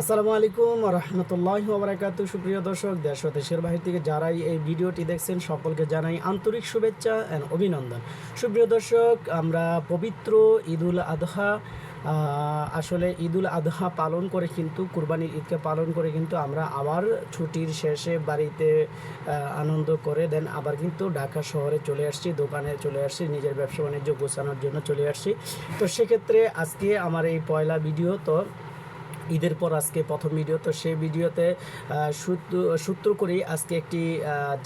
আসসালামু আলাইকুম রহমতুল্লাহ ওবরাকাত সুপ্রিয় দর্শক, দেশ ও দেশের বাহির থেকে যারাই এই ভিডিওটি দেখছেন, সকলকে জানাই আন্তরিক শুভেচ্ছা অ্যান্ড অভিনন্দন। সুপ্রিয় দর্শক, আমরা পবিত্র ঈদুল আদহা আসলে ঈদুল আদহা পালন করে কিন্তু, কুরবানির ঈদকে পালন করে কিন্তু আমরা আবার ছুটির শেষে বাড়িতে আনন্দ করে দেন। আবার কিন্তু ঢাকা শহরে চলে আসছি, দোকানে চলে আসছি, নিজের ব্যবসা বাণিজ্য গোছানোর জন্য চলে আসছি। তো সেক্ষেত্রে আজকে আমার এই পয়লা ভিডিও তো ঈদের পর আজকে প্রথম ভিডিও তো সেই ভিডিওতে সূত্র করেই আজকে একটি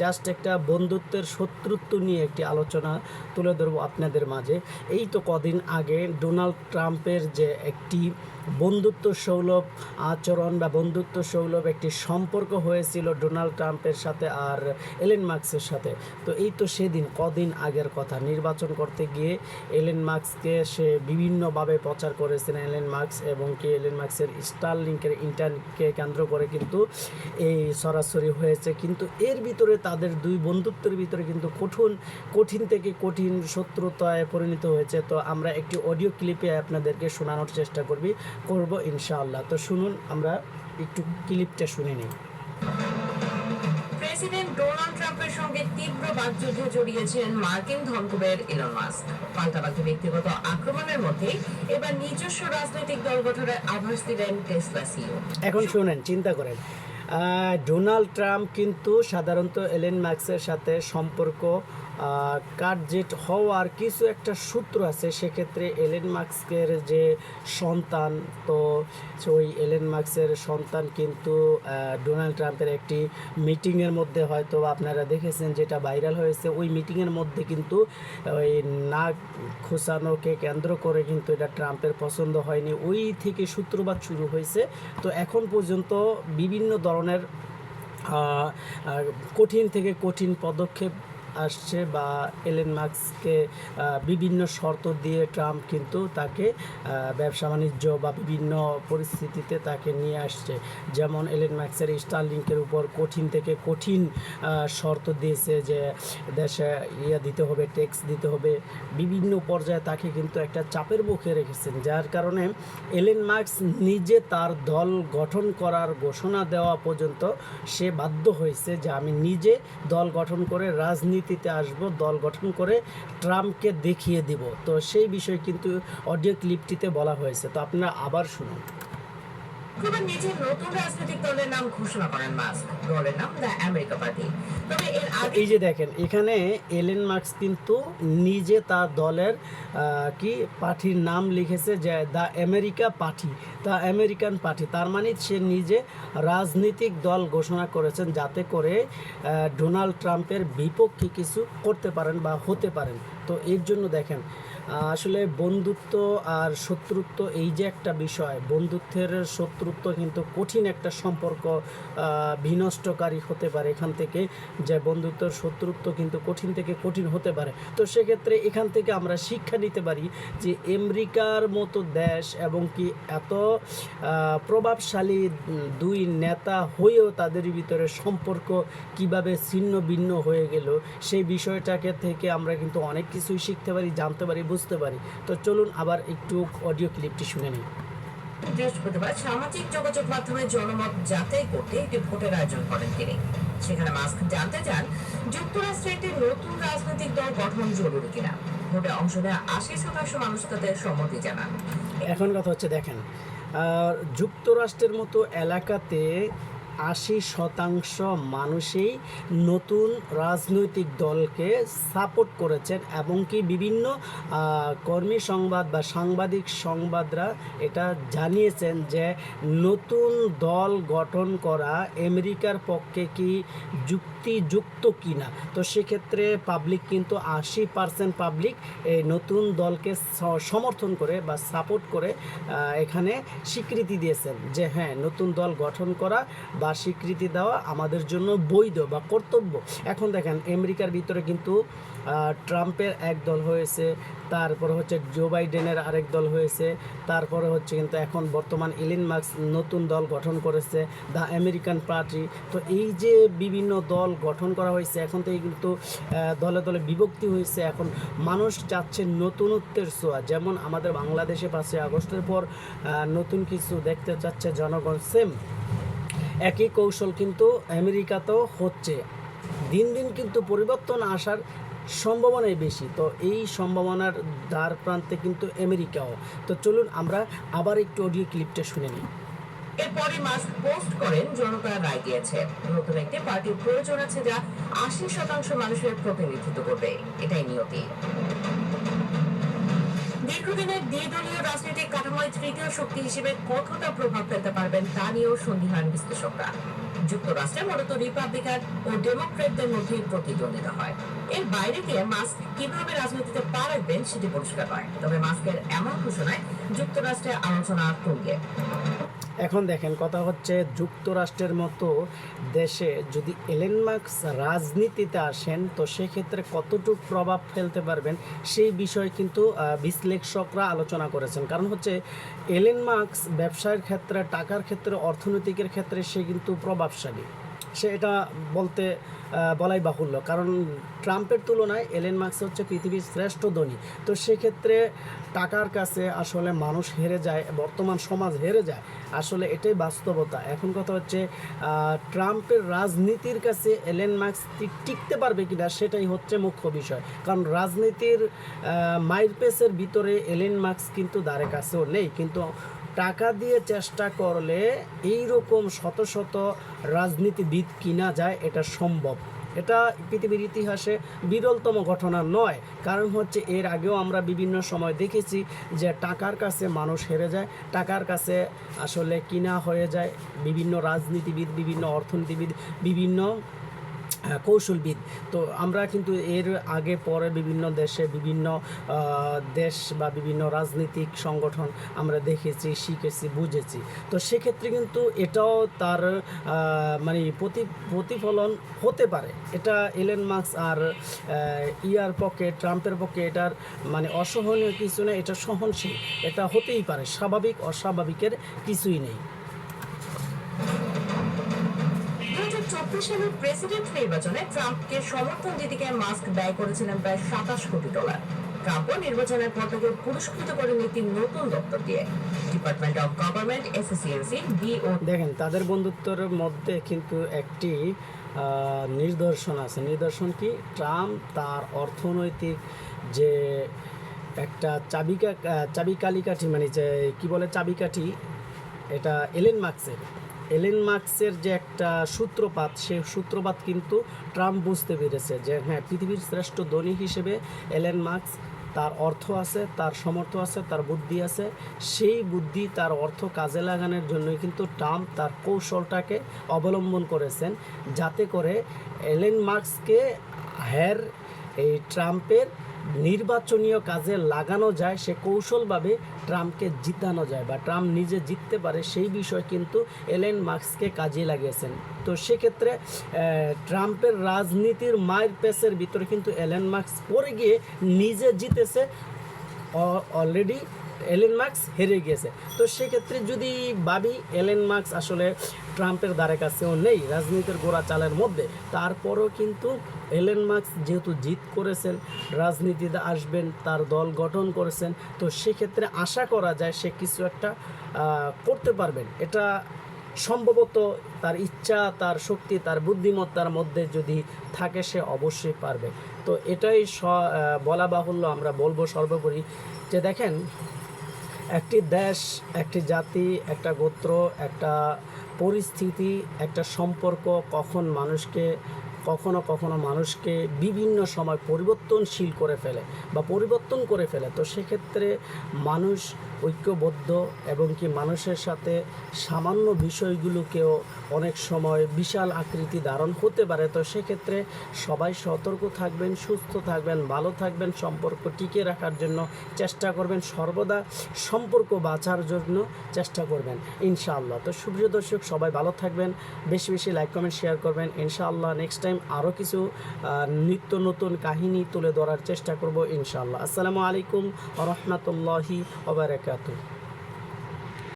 জাস্ট একটা বন্ধুত্বের শত্রুত্ব নিয়ে একটি আলোচনা তুলে ধরবো আপনাদের মাঝে। এই তো কদিন আগে ডোনাল্ড ট্রাম্পের যে একটি বন্ধুত্ব সৌলভ আচরণ বা বন্ধুত্ব সৌলভ একটি সম্পর্ক হয়েছিল ডোনাল্ড ট্রাম্পের সাথে আর এলেন মার্কসের সাথে। তো এই তো সেদিন, কদিন আগের কথা। নির্বাচন করতে গিয়ে এলেন মার্কসকে সে বিভিন্নভাবে প্রচার করেছিলেন, এলেন মার্কস এবং কি এলেন মার্কসের স্টার লিঙ্কের ইন্টারনেটকে কেন্দ্র করে কিন্তু এই সরাসরি হয়েছে। কিন্তু এর ভিতরে তাদের দুই বন্ধুত্বের ভিতরে কিন্তু কঠিন কঠিন থেকে কঠিন শত্রুতায় পরিণত হয়েছে। তো আমরা একটি অডিও ক্লিপে আপনাদেরকে শোনানোর চেষ্টা করবি, করব ইনশাআল্লাহ। তো শুনুন, আমরা একটু ক্লিপটা শুনে নিই। তীব্র বাকযুদ্ধে জড়িয়েছেন মার্কিন ধনকুবের ইলন মাস্ক। পাল্টাপাল্টি ব্যক্তিগত আক্রমণের মধ্যে এবার নিজস্ব রাজনৈতিক দল গঠনের আভাস দিলেন টেসলা সিও এখন শুনেন, চিন্তা করেন। ডোনাল্ড ট্রাম্প কিন্তু সাধারণত এলেন ম্যাক্সের সাথে সম্পর্ক কাটজেট হওয়ার কিছু একটা সূত্র আছে, সেক্ষেত্রে এলেন মার্কসের যে সন্তান, তো ওই এলেন মার্কসের সন্তান কিন্তু ডোনাল্ড ট্রাম্পের একটি মিটিংয়ের মধ্যে হয়তো আপনারা দেখেছেন যেটা ভাইরাল হয়েছে। ওই মিটিংয়ের মধ্যে কিন্তু ওই নাক খোসানোকে কেন্দ্র করে কিন্তু এটা ট্রাম্পের পছন্দ হয়নি। ওই থেকে সূত্রপাত শুরু হয়েছে। তো এখন পর্যন্ত বিভিন্ন ধরনের কঠিন থেকে কঠিন পদক্ষেপ আসছে বা এলেন মার্কসকে বিভিন্ন শর্ত দিয়ে ট্রাম্প কিন্তু তাকে ব্যবসা বাণিজ্য বা বিভিন্ন পরিস্থিতিতে তাকে নিয়ে আসছে। যেমন এলেন মার্কসের স্টারলিংকের উপর কঠিন থেকে কঠিন শর্ত দিয়েছে যে দেশে ইয়ে দিতে হবে ট্যাক্স দিতে হবে। বিভিন্ন পর্যায়ে তাকে কিন্তু একটা চাপের মুখে রেখেছেন, যার কারণে এলেন মার্কস নিজে তার দল গঠন করার ঘোষণা দেওয়া পর্যন্ত সে বাধ্য হয়েছে যে আমি নিজে দল গঠন করে রাজনীতিতে আসব, দল গঠন করে ট্রাম্পকে দেখিয়ে দিব। তো সেই বিষয় কিন্তু অডিও ক্লিপটিতে বলা হয়েছে। তো আপনারা আবার শুনুন। এবার নিজের নতুন রাজনৈতিক দলের নাম ঘোষণা করেন মাস্ক। দলের নাম দ্য আমেরিকা পার্টি। তবে এর আগে এই যে দেখেন এখানে এলেন মার্কস কিন্তু নিজে তার দলের কি পার্টির নাম লিখেছে যে the America party the American party. তার মানে সে নিজে রাজনৈতিক দল ঘোষণা করেছেন যাতে করে ডোনাল্ড ট্রাম্পের বিপক্ষে কিছু করতে পারেন বা হতে পারেন। তো এর জন্য দেখেন আসলে বন্ধুত্ব আর শত্রুত্ব এই যে একটা বিষয়, বন্ধুত্বের শত্রুত্ব কিন্তু কঠিন একটা সম্পর্ক বিনষ্টকারী হতে পারে এখান থেকে, যে বন্ধুত্বের শত্রুত্ব কিন্তু কঠিন থেকে কঠিন হতে পারে। তো সেক্ষেত্রে এখান থেকে আমরা শিক্ষা নিতে পারি যে আমেরিকার মতো দেশ এবং কি এত প্রভাবশালী দুই নেতা হয়েও তাদের ভিতরে সম্পর্ক কীভাবে ছিন্ন ভিন্ন হয়ে গেল, সেই বিষয়টাকে থেকে আমরা কিন্তু অনেক কিছুই শিখতে পারি জানতে পারি বুঝতে পারি। তো চলুন আবার একটু অডিও ক্লিপটি শুনে নিই। বৃহস্পতিবার সামাজিক যোগাযোগ মাধ্যমে জনমত যাচাই করতে একটি ভোটের আয়োজন করেন তিনি। সেখানে মাস্ক জানতে চান যুক্তরাষ্ট্রে একটি নতুন রাজনৈতিক দল গঠন জরুরি কিনা। ভোটে অংশ নেওয়া আশি শতাংশ মানুষ তাদের সম্মতি জানান। এখন কথা হচ্ছে দেখেন আহ, যুক্তরাষ্ট্রের মতো এলাকাতে আশি শতাংশ মানুষই নতুন রাজনৈতিক দলকে সাপোর্ট করেছেন এবং কি বিভিন্ন কর্মী সংবাদ বা সাংবাদিক সংবাদরা এটা জানিয়েছেন যে নতুন দল গঠন করা আমেরিকার পক্ষে কি যুক্তিযুক্ত কিনা। তো সেক্ষেত্রে পাবলিক কিন্তু আশি পার্সেন্ট পাবলিক এই নতুন দলকে সমর্থন করে বা সাপোর্ট করে এখানে স্বীকৃতি দিয়েছেন যে হ্যাঁ নতুন দল গঠন করা বা বা স্বীকৃতি দেওয়া আমাদের জন্য বৈধ বা কর্তব্য। এখন দেখেন, আমেরিকার ভিতরে কিন্তু ট্রাম্পের এক দল হয়েছে, তারপরে হচ্ছে জো বাইডেনের আরেক দল হয়েছে, তারপরে হচ্ছে কিন্তু এখন বর্তমান ইলিন মার্কস নতুন দল গঠন করেছে দ্য আমেরিকান পার্টি তো এই যে বিভিন্ন দল গঠন করা হয়েছে, এখন থেকে কিন্তু দলে দলে বিভক্তি হয়েছে, এখন মানুষ চাচ্ছে নতুনত্বের ছোঁয়া। যেমন আমাদের বাংলাদেশে পাঁচই আগস্টের পর নতুন কিছু দেখতে চাচ্ছে জনগণ সেম একই কৌশল কিন্তু আমেরিকাতেও হচ্ছে। দিন দিন কিন্তু পরিবর্তন আসার সম্ভাবনাই বেশি। তো এই সম্ভাবনার দ্বার প্রান্তে কিন্তু আমেরিকাও। তো চলুন আমরা আবার একটু অডিও ক্লিপটা শুনে নিই। এরপরই মাস্ক পোস্ট করেন জনতা রায় দিয়েছে। নতুন একটি পার্টির প্রয়োজন আছে যা আশি শতাংশ মানুষের প্রতিনিধিত্ব করবে। এটাই নিয়তি। দীর্ঘদিনের দ্বিদলীয় রাজনৈতিক কাঠামোয় তৃতীয় শক্তি হিসেবে কতটা প্রভাব ফেলতে পারবেন তা নিয়েও সন্দিহান বিশ্লেষকরা। যুক্তরাষ্ট্রে মূলত রিপাবলিকান ও ডেমোক্রেটদের মধ্যে প্রতিদ্বন্দ্বিতা হয়। এর বাইরে গিয়ে মাস্ক কীভাবে রাজনীতিতে পা রাখবেন সেটি পরিষ্কার হয় তবে মাস্কের এমন ঘোষণায় যুক্তরাষ্ট্রে আলোচনা তুঙ্গে। এখন দেখেন, কথা হচ্ছে যুক্তরাষ্ট্রের মতো দেশে যদি এলেন মার্কস রাজনীতিতে আসেন, তো সেক্ষেত্রে কতটুকু প্রভাব ফেলতে পারবেন সেই বিষয়ে কিন্তু বিশ্লেষকরা আলোচনা করেছেন। কারণ হচ্ছে, এলেন মার্কস ব্যবসার ক্ষেত্রে, টাকার ক্ষেত্রে, অর্থনৈতিকের ক্ষেত্রে সে কিন্তু প্রভাবশালী। সে এটা বলতে বলাই বাহুল্য। কারণ ট্রাম্পের তুলনায় এলেন মার্কস হচ্ছে পৃথিবীর শ্রেষ্ঠ ধনী। তো সেক্ষেত্রে টাকার কাছে আসলে মানুষ হেরে যায়, বর্তমান সমাজ হেরে যায়। আসলে এটাই বাস্তবতা। এখন কথা হচ্ছে ট্রাম্পের রাজনীতির কাছে এলেন মার্কস টিকতে পারবে কিনা সেটাই হচ্ছে মুখ্য বিষয়। কারণ রাজনীতির মাইর পেসের ভিতরে এলেন মার্কস কিন্তু দ্বারে কাছেও নেই। কিন্তু টাকা দিয়ে চেষ্টা করলে এই রকম শত শত রাজনীতিবিদ কিনা যায় এটা সম্ভব। এটা পৃথিবীর ইতিহাসে বিরলতম ঘটনা নয়। কারণ হচ্ছে এর আগেও আমরা বিভিন্ন সময় দেখেছি যে টাকার কাছে মানুষ হেরে যায়, টাকার কাছে আসলে কিনা হয়ে যায় বিভিন্ন রাজনীতিবিদ, বিভিন্ন অর্থনীতিবিদ, বিভিন্ন কৌশলবিদ। তো আমরা কিন্তু এর আগে পরে বিভিন্ন দেশে বিভিন্ন দেশ বা বিভিন্ন রাজনৈতিক সংগঠন আমরা দেখেছি, শিখেছি, বুঝেছি। তো সেক্ষেত্রে কিন্তু এটাও তার মানে প্রতি, প্রতিফলন হতে পারে। এটা এলেন মার্কস আর ইয়ার পক্ষে, ট্রাম্পের পক্ষে এটার মানে অসহনীয় কিছু নেই, এটা সহনশীল। এটা হতেই পারে, স্বাভাবিক, অস্বাভাবিকের কিছুই নেই। সালের প্রেসিডেন্ট নির্বাচনে ট্রাম্পকে সমর্থন গিয়ে মাস্ক ব্যয় করেছিলেন প্রায় সাতাশ কোটি ডলার। ট্রাম্পও নির্বাচনের পর তাকে পুরস্কৃত করেন একটি নতুন দপ্তর দিয়ে। ডিপার্টমেন্ট অফ গভর্নমেন্ট এফএসিএনসি ডিও দেখেন, তাদের বন্ধুত্বের মধ্যে কিন্তু একটি নিদর্শন আছে। নিদর্শন কি? ট্রাম্প তার অর্থনৈতিক যে একটা চাবিকা চাবিকালিকাঠি মানে যে, কী বলে চাবিকাঠি? এটা এলেন মার্কসের এলেন মার্কসের যে একটা সূত্রপাত, সেই সূত্রপাত কিন্তু ট্রাম্প বুঝতে পেরেছে যে হ্যাঁ পৃথিবীর শ্রেষ্ঠ ধনী হিসেবে এলেন মার্কস তার অর্থ আছে, তার সমর্থ আছে, তার বুদ্ধি আছে। সেই বুদ্ধি, তার অর্থ কাজে লাগানোর জন্যই কিন্তু ট্রাম্প তার কৌশলটাকে অবলম্বন করেছেন। যাতে করে এলেন মার্কসকে হ্যার এই ট্রাম্পের নির্বাচনীয় কাজে লাগানো যায়, সে কৌশলভাবে ট্রাম্পকে জিতানো যায় বা ট্রাম্প নিজে জিততে পারে, সেই বিষয় কিন্তু এলেন মার্কসকে কাজে লাগিয়েছেন। তো সেক্ষেত্রে ট্রাম্পের রাজনীতির মায়ের পেসের ভিতরে কিন্তু এলেন মার্কস পরে গিয়ে নিজে জিতেছে অলরেডি এলেন মার্কস হেরে গিয়েছে। তো সেক্ষেত্রে যদি ভাবি, এলেন মার্কস আসলে ট্রাম্পের দ্বারে কাছেও নেই রাজনীতির গোড়া চালের মধ্যে, তারপরও কিন্তু এলেন মার্কস যেহেতু জিত করেছেন, রাজনীতিতে আসবেন, তার দল গঠন করেছেন, তো সেক্ষেত্রে আশা করা যায় সে কিছু একটা করতে পারবেন। এটা সম্ভবত তার ইচ্ছা, তার শক্তি, তার বুদ্ধিমত্তার মধ্যে যদি থাকে সে অবশ্যই পারবে। তো এটাই স বলা বাহুল্য আমরা বলব সর্বোপরি যে দেখেন, একটি দেশ, একটি জাতি, একটা গোত্র, একটা পরিস্থিতি, একটা সম্পর্ক কখন মানুষকে কখনো কখনো মানুষকে বিভিন্ন সময় পরিবর্তনশীল করে ফেলে বা পরিবর্তন করে ফেলে। তো সেক্ষেত্রে মানুষ ঐক্যবদ্ধ এবং কি মানুষের সাথে সামান্য বিষয়গুলোকেও অনেক সময় বিশাল আকৃতি ধারণ হতে পারে, তো সেক্ষেত্রে সবাই সতর্ক থাকবেন, সুস্থ থাকবেন, ভালো থাকবেন, সম্পর্ক টিকে রাখার জন্য চেষ্টা করবেন, সর্বদা সম্পর্ক বাঁচার জন্য চেষ্টা করবেন, ইনশাআল্লাহ। তো সুপ্রিয় দর্শক, সবাই ভালো থাকবেন, বেশি বেশি লাইক, কমেন্ট, শেয়ার করবেন, ইনশাআল্লাহ নেক্সট টাইম আরও কিছু নিত্য নতুন কাহিনী তুলে ধরার চেষ্টা করব, ইনশাআল্লাহ। আসসালামু আলাইকুম রহমতুল্লাহি ওবরাকাতুহ